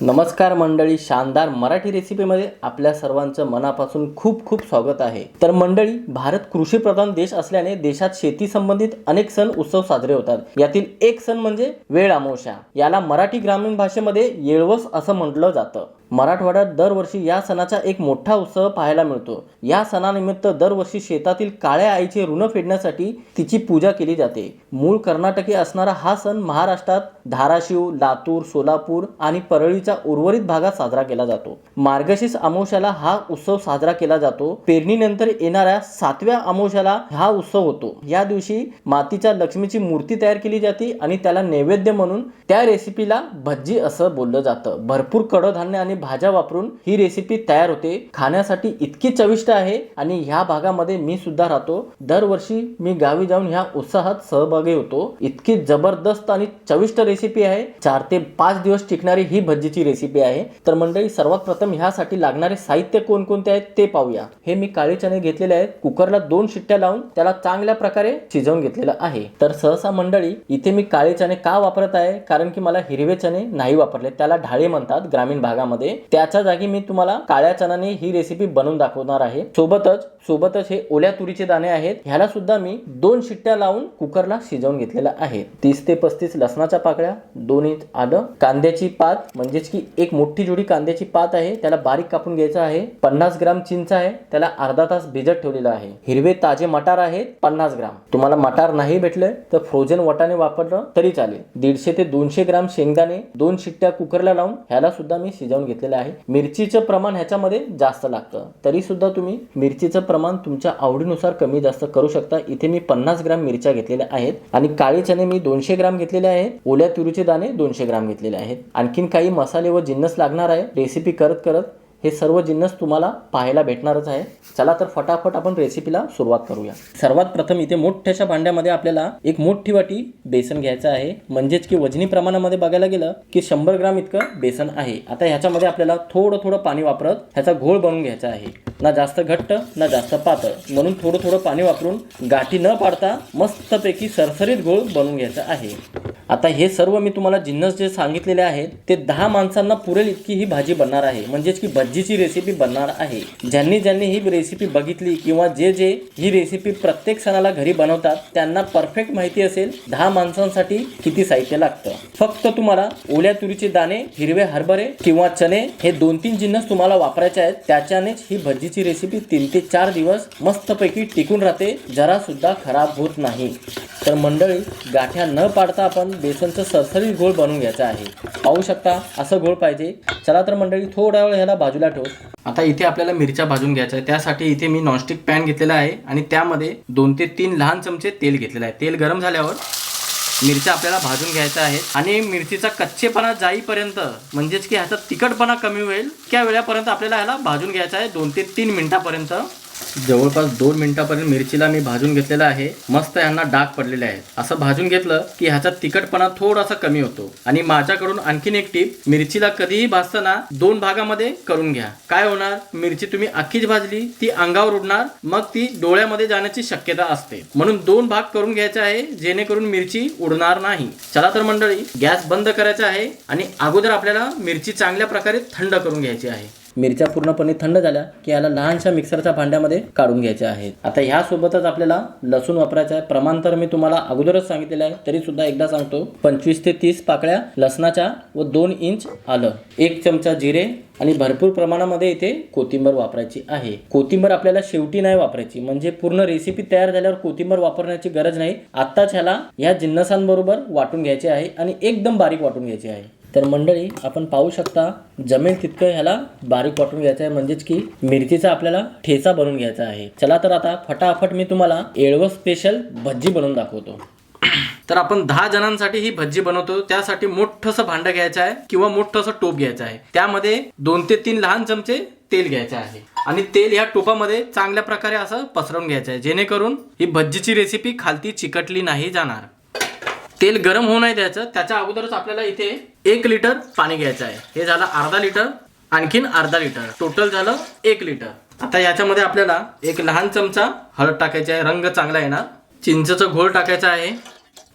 नमस्कार मंडळी शानदार मराठी रेसिपीमध्ये आपल्या सर्वांचं मनापासून खूप खूप स्वागत आहे. तर मंडळी भारत कृषीप्रधान देश असल्याने देशात शेती संबंधित अनेक सण उत्सव साजरे होतात. यातील एक सण म्हणजे वेळ अमावस्या. याला मराठी ग्रामीण भाषेमध्ये येळवस असं म्हटलं जातं. मराठवाड्यात दरवर्षी या सणाचा एक मोठा उत्सव पाहायला मिळतो. या सणानिमित्त दरवर्षी शेतातील काळ्या आईचे ऋण फेडण्यासाठी तिची पूजा केली जाते. मूळ कर्नाटकी असणारा हा सण महाराष्ट्रात धाराशिव लातूर सोलापूर आणि परळीच्या उर्वरित भागात साजरा केला जातो. मार्गशीर्ष अमोशाला हा उत्सव साजरा केला जातो. पेरणीनंतर येणाऱ्या सातव्या अमावस्याला हा उत्सव होतो. या दिवशी मातीच्या लक्ष्मीची मूर्ती तयार केली जाते आणि त्याला नैवेद्य म्हणून त्या रेसिपीला भज्जी असं बोललं जातं. भरपूर कडधान्य आणि भाज्या वापरून ही रेसिपी तयार होते. खाण्यासाठी इतकी चविष्ट आहे आणि ह्या भागामध्ये मी सुद्धा राहतो. दरवर्षी मी गावी जाऊन ह्या उत्साहात सहभागी होतो. इतकी जबरदस्त आणि चविष्ट रेसिपी आहे. चार ते पाच दिवस टिकणारी ही भज्जीची रेसिपी आहे. तर मंडळी सर्वात प्रथम ह्यासाठी लागणारे साहित्य कोणकोणते आहेत ते पाहूया. हे मी काळे चणे घेतलेले आहेत. कुकरला दोन शिट्ट्या लावून त्याला चांगल्या प्रकारे शिजवून घेतलेलं आहे. तर सहसा मंडळी इथे मी काळे चणे का वापरत आहे? कारण की मला हिरवे चणे नाही वापरले. त्याला ढाळे म्हणतात ग्रामीण भागामध्ये. त्याच्या जागी मी तुम्हाला काळ्या चणाने ही रेसिपी बनवून दाखवणार आहे. सोबतच सोबतच हे ओल्या तुरीचे दाणे आहेत. ह्याला सुद्धा मी दोन शिट्ट्या लावून कुकरला शिजवून घेतलेला आहे. तीस ते पस्तीस लसणाच्या पाकळ्या दोन इंच आलं. कांद्याची पात म्हणजेच की एक मोठी जोडी कांद्याची पात आहे त्याला बारीक कापून घ्यायचं आहे. पन्नास ग्राम चिंच आहे त्याला अर्धा तास भिजत ठेवलेला आहे. हिरवे ताजे मटार आहेत पन्नास ग्राम. तुम्हाला मटार नाही भेटले तर फ्रोझन वटाने वापरलं तरी चालेल. दीडशे ते दोनशे ग्राम शेंगदाणे दोन शिट्ट्या कुकरला लावून ह्याला सुद्धा मी शिजवून घेतलेलं आहे. मिरचीचं प्रमाण ह्याच्यामध्ये जास्त लागतं. तरी सुद्धा तुम्ही मिरचीचं प्रमाण तुमच्या आवडीनुसार कमी जास्त करू शकता. इथे मी पन्नास ग्राम मिरच्या घेतलेल्या आहेत आणि काळे चणे मी दोनशे ग्राम घेतलेले आहेत. ओल्या तुरीचे दाणे दोनशे ग्राम घेतलेले आहेत. आणखीन काही मसाले व जिन्नस लागणार आहे. रेसिपी करत करत हे सर्व जिन्नस तुम्हाला पाहायला भेटणारच आहे. चला तर फटाफट आपण रेसिपीला सुरुवात करूया. सर्वात प्रथम इथे मोठ्याशा भांड्यामध्ये आपल्याला एक मोठी वाटी बेसन घ्यायचं आहे. म्हणजेच की वजनी प्रमाणामध्ये बघायला गेलं की शंभर ग्राम इतकं बेसन आहे. आता ह्याच्यामध्ये आपल्याला थोडं थोडं पाणी वापरत ह्याचा घोळ बनवून घ्यायचा आहे. ना जास्त घट्ट ना जास्त पातळ. म्हणून थोडं थोडं पाणी वापरून गाठी न पाडता मस्तपैकी सरसरीत घोळ बनवून घ्यायचा आहे. आता हे सर्व मी तुम्हाला जिन्नस जे सांगितलेले आहेत ते दहा माणसांना पुरेल इतकी ही भाजी बनणार आहे. म्हणजेच की भज्जीची रेसिपी बनणार आहे. ज्यांनी ज्यांनी ही रेसिपी बघितली किंवा जे जे ही रेसिपी प्रत्येक सणाला घरी बनवतात त्यांना परफेक्ट माहिती असेल दहा माणसांसाठी किती साहित्य लागतं. फक्त तुम्हाला ओल्या तुरीचे दाणे हिरवे हरभरे किंवा चणे हे दोन तीन जिन्नस तुम्हाला वापरायचे आहेत. त्याच्यानेच ही भज्जीची रेसिपी तीन ते चार दिवस मस्तपैकी टिकून राहते. जरा सुद्धा खराब होत नाही. तर मंडळी गाठ्या न पाडता आपण बेसनचं सरसरीत घोळ बनवून घ्यायचा आहे. पाहू शकता असं घोळ पाहिजे. चला तर मंडळी थोडा वेळ ह्याला बाजूला ठेवू. आता इथे आपल्याला मिरच्या भाजून घ्यायच्या आहे त्यासाठी इथे मी नॉनस्टिक पॅन घेतलेला आहे आणि त्यामध्ये दोन ते तीन लहान चमचे तेल घेतलेलं आहे. तेल गरम झाल्यावर मिरच्या आपल्याला भाजून घ्यायच्या आहेत. आणि मिरचीचा कच्चेपणा जाईपर्यंत म्हणजेच की ह्याचा तिखटपणा कमी होईल त्या वेळापर्यंत आपल्याला ह्याला भाजून घ्यायचा आहे. दोन ते तीन मिनिटापर्यंत. जवळपास दोन मिनिटापर्यंत मिरचीला मी भाजून घेतलेला आहे. मस्त यांना डाग पडलेले आहेत. असं भाजून घेतलं की ह्याचा तिखटपणा थोडासा कमी होतो. आणि माझ्याकडून आणखीन एक टीप मिरचीला कधीही भाजताना दोन भागामध्ये करून घ्या. काय होणार? मिरची तुम्ही अख्खीच भाजली ती अंगावर उडणार मग ती डोळ्यामध्ये जाण्याची शक्यता असते. म्हणून दोन भाग करून घ्यायचा आहे जेणेकरून मिरची उडणार नाही. चला तर मंडळी गॅस बंद करायचा आहे आणि अगोदर आपल्याला मिरची चांगल्या प्रकारे थंड करून घ्यायची आहे. मिरच्या पूर्णपणे थंड झाल्या की याला लहानशा मिक्सरच्या भांड्यामध्ये काढून घ्यायच्या आहेत. आता ह्यासोबतच आपल्याला लसूण वापरायचं आहे प्रमाण तर मी तुम्हाला अगोदरच सांगितलेलं आहे तरी सुद्धा एकदा सांगतो पंचवीस ते तीस पाकळ्या लसणाच्या व दोन इंच आलं एक चमचा जिरे आणि भरपूर प्रमाणामध्ये इथे कोथिंबर वापरायची आहे. कोथिंबर आपल्याला शेवटी नाही वापरायची म्हणजे पूर्ण रेसिपी तयार झाल्यावर कोथिंबर वापरण्याची गरज नाही. आत्ताच ह्याला ह्या जिन्नसांबरोबर वाटून घ्यायचे आहे आणि एकदम बारीक वाटून घ्यायचे आहे. तर मंडळी आपण पाहू शकता जमेल तितकं ह्याला बारीक वाटून घ्यायचं आहे. म्हणजेच की मिरचीचा आपल्याला ठेचा बनवून घ्यायचा आहे. चला तर आता फटाफट मी तुम्हाला एळव स्पेशल भज्जी बनवून दाखवतो. तर आपण दहा जणांसाठी ही भज्जी बनवतो. त्यासाठी मोठंसं भांडं घ्यायचं आहे किंवा मोठंसं टोप घ्यायचं आहे. त्यामध्ये दोन ते तीन लहान चमचे तेल घ्यायचे आहे. आणि तेल ह्या टोपामध्ये चांगल्या प्रकारे असं पसरवून घ्यायचं आहे. जेणेकरून ही भज्जीची रेसिपी खालती चिकटली नाही जाणार. तेल गरम होऊ नाही द्यायचं त्याच्या अगोदरच आपल्याला इथे एक लिटर पाणी घ्यायचं आहे. हे झालं अर्धा लिटर आणखीन अर्धा लिटर. टोटल झालं एक लिटर. आता याच्यामध्ये आपल्याला एक लहान चमचा हळद टाकायची आहे. रंग चांगला येणार. चिंचचं घोळ टाकायचा आहे.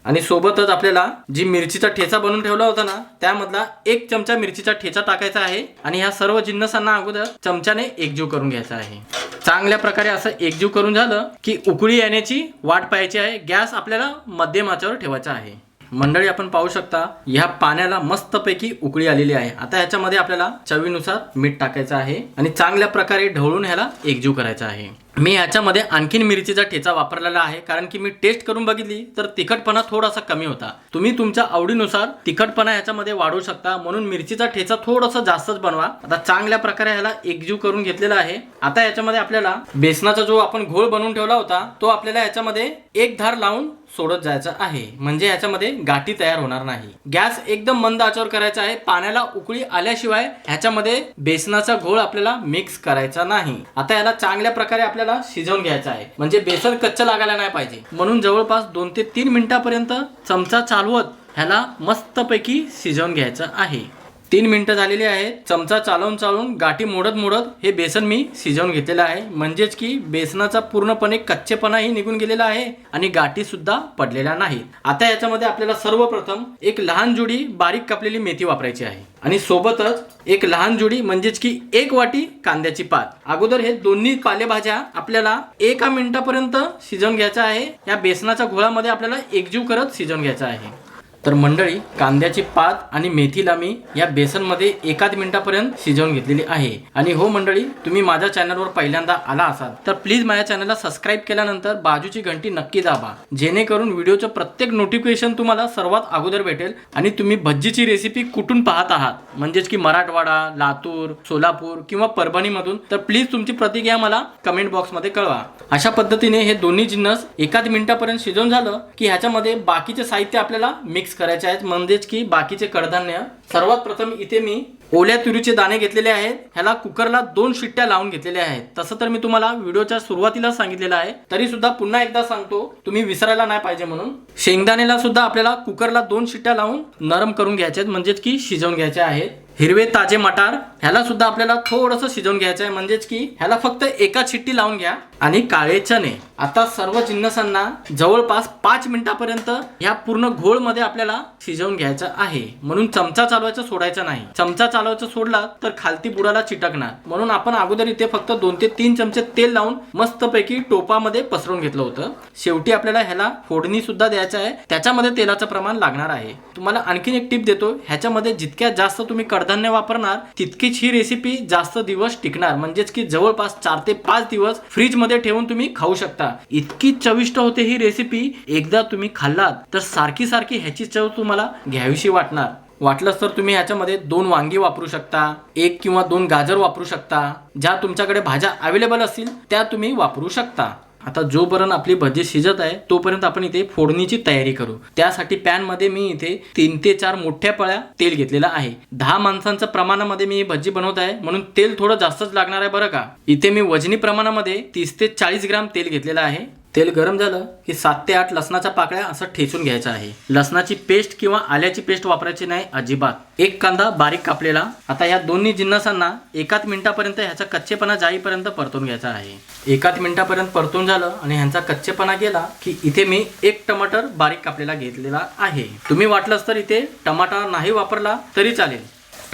आणि सोबतच आपल्याला जी मिरचीचा ठेचा बनवून ठेवला होता ना त्यामधला एक चमचा मिरचीचा ठेचा टाकायचा आहे आणि ह्या सर्व जिन्नसांना अगोदर चमच्याने एकजीव करून घ्यायचा आहे. चांगल्या प्रकारे असं एकजीव करून झालं की उकळी येण्याची वाट पाहायची आहे गॅस आपल्याला मध्यम ठेवायचा आहे. मंडळी आपण पाहू शकता ह्या पाण्याला मस्तपैकी उकळी आलेली आहे. आता ह्याच्यामध्ये आपल्याला चवीनुसार मीठ टाकायचं आहे आणि चांगल्या प्रकारे ढवळून ह्याला एकजीव करायचा आहे. मी ह्याच्यामध्ये आणखीन मिरचीचा ठेचा वापरलेला आहे कारण की मी टेस्ट करून बघितली तर तिखटपणा थोडासा कमी होता. तुम्ही तुमच्या आवडीनुसार तिखटपणा ह्याच्यामध्ये वाढवू शकता. म्हणून मिरचीचा ठेचा थोडासा जास्तच बनवा. आता चांगल्या प्रकारे ह्याला एकजीव करून घेतलेला आहे. आता याच्यामध्ये आपल्याला बेसनाचा जो आपण घोळ बनवून ठेवला होता तो आपल्याला याच्यामध्ये एक धार लावून सोडत जायचं आहे. म्हणजे याच्यामध्ये गाठी तयार होणार नाही. गॅस एकदम मंद आचेवर करायचा आहे. पाण्याला उकळी आल्याशिवाय ह्याच्यामध्ये बेसनाचा घोळ आपल्याला मिक्स करायचा नाही. आता याला चांगल्या प्रकारे आपल्याला शिजवून घ्यायचं आहे. म्हणजे बेसन कच्चं लागायला नाही पाहिजे. म्हणून जवळपास दोन ते तीन मिनिटापर्यंत चमचा चालवत ह्याला मस्तपैकी शिजवून घ्यायचं आहे. तीन मिनटं झालेली आहेत चमचा चालवून चालवून गाठी मोडत मोडत हे बेसन मी शिजवून घेतलेलं आहे. म्हणजेच की बेसनाचा पूर्णपणे कच्चेपणाही निघून गेलेला आहे आणि गाठी सुद्धा पडलेल्या नाहीत. आता याच्यामध्ये आपल्याला सर्वप्रथम एक लहान जुडी बारीक कापलेली मेथी वापरायची आहे. आणि सोबतच एक लहान जुडी म्हणजेच की एक वाटी कांद्याची पात. अगोदर हे दोन्ही पालेभाज्या आपल्याला एका मिनिटापर्यंत शिजवून घ्यायचं आहे. या बेसनाच्या घोळामध्ये आपल्याला एकजीव करत शिजवून घ्यायचं आहे. तर मंडळी कांद्याची पात आणि मेथीला मी या बेसनमध्ये एकाच मिनिटापर्यंत शिजवून घेतलेली आहे. आणि हो मंडळी तुम्ही माझ्या चॅनलवर पहिल्यांदा आला असाल तर प्लीज माझ्या चॅनलला सबस्क्राईब केल्यानंतर बाजूची घंटी नक्की दाबा. जेणेकरून व्हिडिओचं प्रत्येक नोटिफिकेशन तुम्हाला सर्वात अगोदर भेटेल आणि तुम्ही भज्जीची रेसिपी कुठून पाहत आहात? म्हणजेच की मराठवाडा लातूर सोलापूर किंवा परभणीमधून तर प्लीज तुमची प्रतिक्रिया मला कमेंट बॉक्समध्ये कळवा. अशा पद्धतीने हे दोन्ही जिन्नस एकाच मिनिटापर्यंत शिजवून झालं की ह्याच्यामध्ये बाकीचे साहित्य आपल्याला मिक्स करायचे आहेत. म्हणजेच की बाकीचे कडधान्य. सर्वात प्रथम इथे मी ओल्या तुरीचे दाणे घेतलेले आहेत. ह्याला कुकरला दोन शिट्ट्या लावून घेतलेल्या आहेत. तसं तर मी तुम्हाला व्हिडिओच्या सुरुवातीला सांगितलेलं आहे. तरी सुद्धा पुन्हा एकदा सांगतो तुम्ही विसरायला नाही पाहिजे म्हणून. शेंगदाणेला सुद्धा आपल्याला कुकरला दोन शिट्ट्या लावून नरम करून घ्यायचे आहेत. म्हणजेच की शिजवून घ्यायचे आहेत. हिरवे ताजे मटार ह्याला सुद्धा आपल्याला थोडंसं शिजवून घ्यायचं आहे म्हणजेच की ह्याला फक्त एका शिट्टी लावून घ्या आणि काळे चणे. आता सर्व जिन्नसांना जवळपास पाच मिनिटापर्यंत ह्या पूर्ण घोळमध्ये आपल्याला शिजवून घ्यायचं आहे. म्हणून चमचा चालवायचा सोडायचा नाही. चमचा चालवायचा सोडला तर खालती बुडाला चिटकणार. म्हणून आपण अगोदर इथे फक्त दोन ते तीन चमचे तेल लावून मस्तपैकी टोपामध्ये पसरून घेतलं होतं. शेवटी आपल्याला ह्याला फोडणी सुद्धा द्यायचं आहे. त्याच्यामध्ये तेलाचं प्रमाण लागणार आहे. तुम्हाला आणखीन एक टिप देतो. ह्याच्यामध्ये जितक्या जास्त तुम्ही कडधान्य वापरणार तितकीच ही रेसिपी जास्त दिवस टिकणार. म्हणजेच की जवळपास चार ते पाच दिवस फ्रीजमध्ये ठेवून तुम्ही खाऊ शकता. इतकी चविष्ट होते ही रेसिपी एकदा तुम्ही खाल्लात तर सारखी सारखी ह्याची चव तुम्हाला घ्यावीशी वाटणार. वाटलंच तर तुम्ही ह्याच्यामध्ये दोन वांगी वापरू शकता एक किंवा दोन गाजर वापरू शकता. ज्या तुमच्याकडे भाज्या अवेलेबल असतील त्या तुम्ही वापरू शकता. आता जोपर्यंत आपली भजी शिजत आहे तोपर्यंत आपण इथे फोडणीची तयारी करू. त्यासाठी पॅनमध्ये मी इथे तीन ते चार मोठ्या पळ्या तेल घेतलेलं आहे. दहा माणसांच्या प्रमाणामध्ये मी भजी बनवत आहे म्हणून तेल थोडं जास्तच लागणार आहे बरं का? इथे मी वजनी प्रमाणामध्ये तीस ते चाळीस ग्राम तेल घेतलेलं आहे. तेल गरम झालं की सात ते आठ लसणाच्या पाकळ्या असं ठेचून घ्यायचं आहे. लसणाची पेस्ट किंवा आल्याची पेस्ट वापरायची नाही अजिबात. एक कांदा बारीक कापलेला. आता या दोन्ही जिन्नसांना एकाच मिनिटापर्यंत ह्याचा कच्चेपणा जाईपर्यंत परतून घ्यायचा आहे. एकाच मिनिटापर्यंत परतून झालं आणि ह्यांचा कच्चेपणा गेला की इथे मी एक टमाटर बारीक कापलेला घेतलेला आहे. तुम्ही वाटलंच तर इथे टमाटा नाही वापरला तरी चालेल.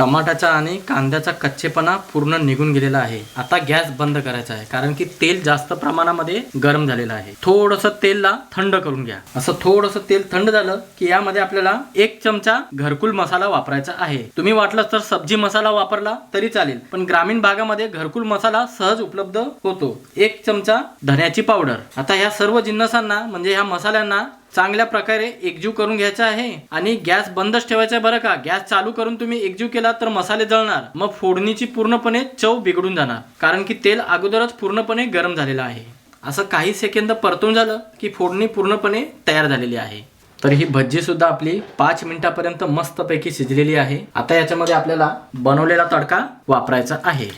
टमाटाचा आणि कांद्याचा कच्चेपणा पूर्ण निघून गेलेला आहे. आता गॅस बंद करायचा आहे कारण की तेल जास्त प्रमाणामध्ये गरम झालेलं आहे. थोडस तेलला थंड करून घ्या. असं थोडस तेल थंड झालं की यामध्ये आपल्याला एक चमचा घरकुल मसाला वापरायचा आहे. तुम्ही वाटलं तर सब्जी मसाला वापरला तरी चालेल पण ग्रामीण भागामध्ये घरकुल मसाला सहज उपलब्ध होतो. एक चमचा धन्याची पावडर. आता ह्या सर्व जिन्नसांना म्हणजे ह्या मसाल्यांना चांगल्या प्रकारे एकजीव करून घ्यायचा आहे आणि गॅस बंदच ठेवायचा बरं का? गॅस चालू करून तुम्ही एकजीव केला तर मसाले जळणार. मग फोडणीची पूर्णपणे चव बिघडून जाणार. कारण की तेल अगोदरच पूर्णपणे गरम झालेलं आहे. असं काही सेकंद परतून झालं की फोडणी पूर्णपणे तयार झालेली आहे. तर ही भज्जी सुद्धा आपली पाच मिनिटापर्यंत मस्तपैकी शिजलेली आहे. आता याच्यामध्ये आपल्याला बनवलेला तडका वापरायचा आहे.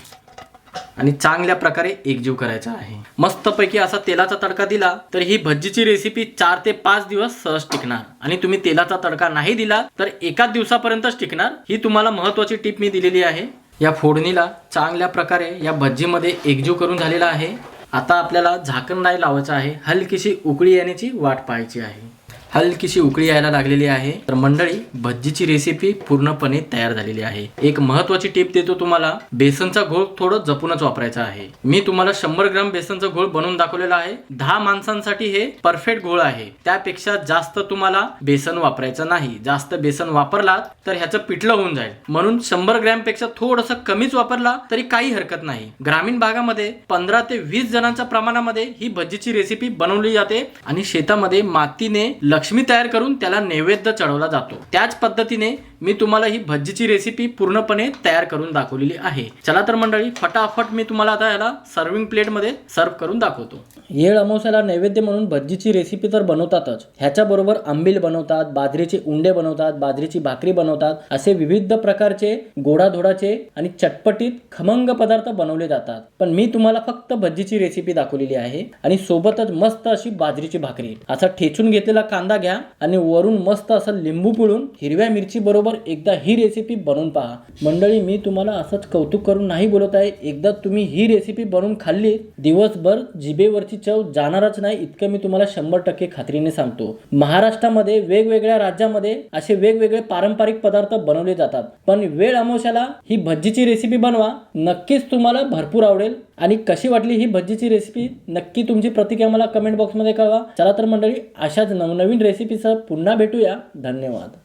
आणि चांगल्या प्रकारे एकजीव करायचा आहे. मस्तपैकी असा तेलाचा तडका दिला तर ही भज्जीची रेसिपी चार ते पाच दिवस सहज टिकणार. आणि तुम्ही तेलाचा तडका नाही दिला तर एकाच दिवसापर्यंतच टिकणार. ही तुम्हाला महत्वाची टीप मी दिलेली आहे. या फोडणीला चांगल्या प्रकारे या भज्जीमध्ये एकजीव करून झालेला आहे. आता आपल्याला झाकण नाही लावायचं आहे. हलकीशी उकळी येण्याची वाट पाहायची आहे. हलकीशी उकळी यायला लागलेली आहे. तर मंडळी भज्जीची रेसिपी पूर्णपणे तयार झालेली आहे. एक महत्वाची टिप देतो तुम्हाला. बेसनचा घोळ थोडं जपूनच वापरायचा आहे. मी तुम्हाला शंभर ग्राम बेसनचा घोळ बनवून दाखवलेला आहे. दहा माणसांसाठी हे परफेक्ट घोळ आहे. त्यापेक्षा जास्त तुम्हाला बेसन वापरायचं नाही. जास्त बेसन वापरलात तर ह्याचं पिठलं होऊन जाईल. म्हणून शंभर ग्रॅमपेक्षा थोडस कमीच वापरला तरी काही हरकत नाही. ग्रामीण भागामध्ये पंधरा ते वीस जणांच्या प्रमाणामध्ये ही भज्जीची रेसिपी बनवली जाते आणि शेतामध्ये मातीने लक्ष्मी तयार करून त्याला नैवेद्य चढवला जातो. त्याच पद्धतीने मी तुम्हाला ही भज्जीची रेसिपी पूर्णपणे तयार करून दाखवलेली आहे. चला तर मंडळी फटाफट मी तुम्हाला आता याला सर्विंग प्लेटमध्ये सर्व करून दाखवतो. येळ अमावस्याला नैवेद्य म्हणून भज्जीची रेसिपी तर बनवतातच. ह्याच्याबरोबर आंबील बनवतात बाजरीचे उंडे बनवतात बाजरीची भाकरी बनवतात असे विविध प्रकारचे गोडाधोडाचे आणि चटपटीत खमंग पदार्थ बनवले जातात. पण मी तुम्हाला फक्त भज्जीची रेसिपी दाखवलेली आहे आणि सोबतच मस्त अशी बाजरीची भाकरी. असा ठेचून घेतलेला कांदा घ्या आणि वरून मस्त असं लिंबू पिळून हिरव्या मिरची बरोबर एकदा ही रेसिपी बनवून पहा. मंडळी मी तुम्हाला असंच कौतुक करून नाही बोलत आहे. एकदा तुम्ही ही रेसिपी बनवून खाल्ली दिवसभर जिभेवरची चव जाणारच नाही इतकं मी तुम्हाला शंभर टक्के खात्रीने सांगतो. महाराष्ट्रामध्ये वेगवेगळ्या राज्यामध्ये असे वेगवेगळे पारंपरिक पदार्थ बनवले जातात. पण वेळ अमोशाला ही भज्जीची रेसिपी बनवा. नक्कीच तुम्हाला भरपूर आवडेल. आणि कशी वाटली ही भज्जीची रेसिपी नक्की तुमची प्रतिक्रिया मला कमेंट बॉक्समध्ये कळवा. चला तर मंडळी अशाच नवनवीन रेसिपीसह पुन्हा भेटूया. धन्यवाद.